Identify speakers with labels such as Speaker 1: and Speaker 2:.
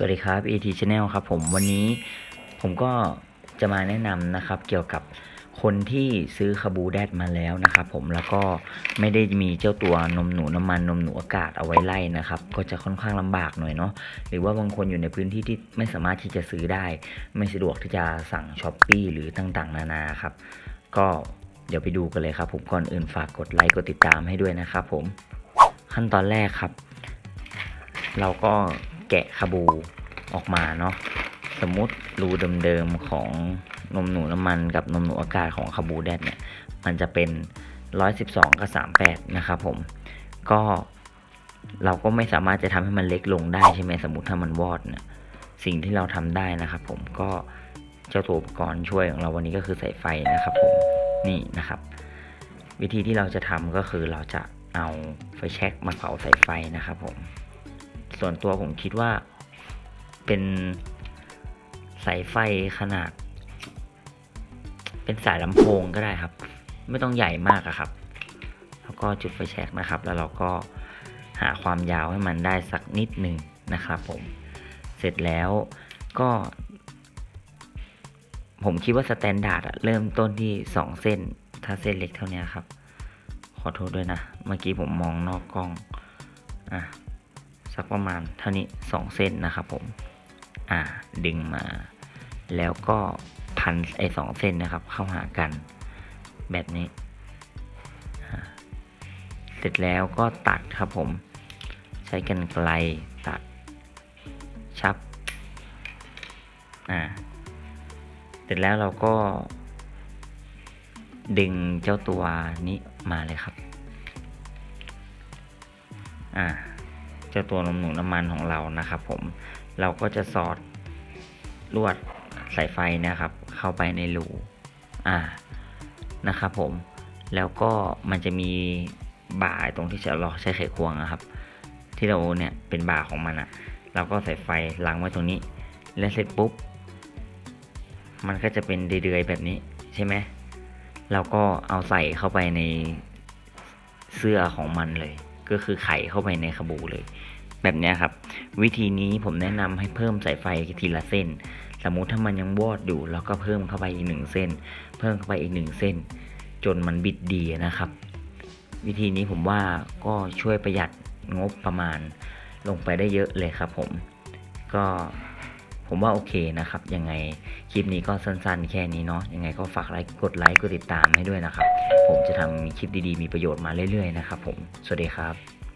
Speaker 1: สวัสดีครับ AT Channel ครับผมวันนี้ผมก็จะมาแนะนำนะครับ เกี่ยวกับคนที่ซื้อคาบูแดดมาแล้วนะครับผมแล้วก็ไม่ได้มีเจ้าตัวนมหนูน้ำมันนมหนูอากาศเอาไว้ไล่นะครับ ก็จะค่อนข้างลำบากหน่อยเนาะหรือว่าบางคนอยู่ในพื้นที่ที่ไม่สามารถที่จะซื้อได้ ไม่สะดวกที่จะสั่งช้อปปีหรือต่างๆ นานาครับ ก็เดี๋ยวไปดูกันเลยครับ ผมก่อนอื่นฝากกดไลค์กดติดตามให้ด้วยนะครับผมขั้นตอนแรกครับ เราก็ แกะคาบูออกมาเนาะสมมติรูเดิมๆของนมหนูน้ำมันกับนมหนูอากาศของคาบูแดดเนี่ยมันจะเป็น 112 กับ 38 นะครับผม ก็เราก็ไม่สามารถจะทำให้มันเล็กลงได้ใช่ไหมสมมติถ้ามันวอดเนี่ยสิ่งที่เราทำได้นะครับผมก็เจ้าตัวอุปกรณ์ช่วยของเราวันนี้ก็คือสายไฟนะครับผมนี่นะครับ วิธีที่เราจะทำก็คือเราจะเอาไฟแช็กมาเผาสายไฟนะครับผม ส่วนตัวผมคิดว่าเป็นสายไฟขนาด เป็นสายลำโพงก็ได้ครับ ไม่ต้องใหญ่มากอะครับ แล้วก็จุดไฟแช็กนะครับ แล้วเราก็หาความยาวให้มันได้สักนิดหนึ่งนะครับผมเสร็จแล้วก็ ผมคิดว่าสแตนดาร์ดเริ่มต้นที่ 2 เส้น ถ้าเส้นเล็กเท่านี้ครับ ขอโทษด้วยนะ เมื่อกี้ผมมองนอกกล้อง อะ สักประมาณเท่านี้ 2 เส้นนะครับผม อ่า ดึงมา แล้วก็พันไอ้สองเส้นนะครับ เข้าหากัน แบบนี้ เสร็จแล้วก็ตัดครับผม ใช้กันไกลตัด ชับ อ่า เสร็จแล้วเราก็ดึงเจ้าตัวนี้มาเลยครับ อ่า เจ้าตัวนมหนูน้ำมันของเรานะครับผมเราก็จะสอดลวดสายไฟนะครับ เข้าไปในรูอ่านะครับผมแล้วก็มันจะมีบ่าตรงที่เราใช้ไขควงนะครับ ที่เราเนี่ยเป็นบ่าของมันอะเราก็ใส่ไฟล้างไว้ตรงนี้ แล้วเสร็จปุ๊บ มันก็จะเป็นเดือยๆแบบนี้ใช่ไหมเราก็เอาใส่เข้าไปในเสื้อของมันเลย ก็คือไขเข้าไปในขบูเลย แบบนี้ครับ วิธีนี้ผมแนะนำให้เพิ่มสายไฟทีละเส้น สมมุติถ้ามันยังวอดอยู่เราก็เพิ่มเข้าไปอีกหนึ่งเส้น เพิ่มเข้าไปอีกหนึ่งเส้น จนมันบิดดีนะครับ วิธีนี้ผมว่าก็ช่วยประหยัดงบประมาณลงไปได้เยอะเลยครับผม ก็ ผมว่าโอเคนะครับ ยังไงคลิปนี้ก็สั้นๆ แค่นี้เนาะยังไงก็ฝากไลค์กดไลค์กดติดตามให้ด้วยนะครับ ผมจะทำคลิปดีๆมีประโยชน์มาเรื่อยๆนะครับผมสวัสดีครับ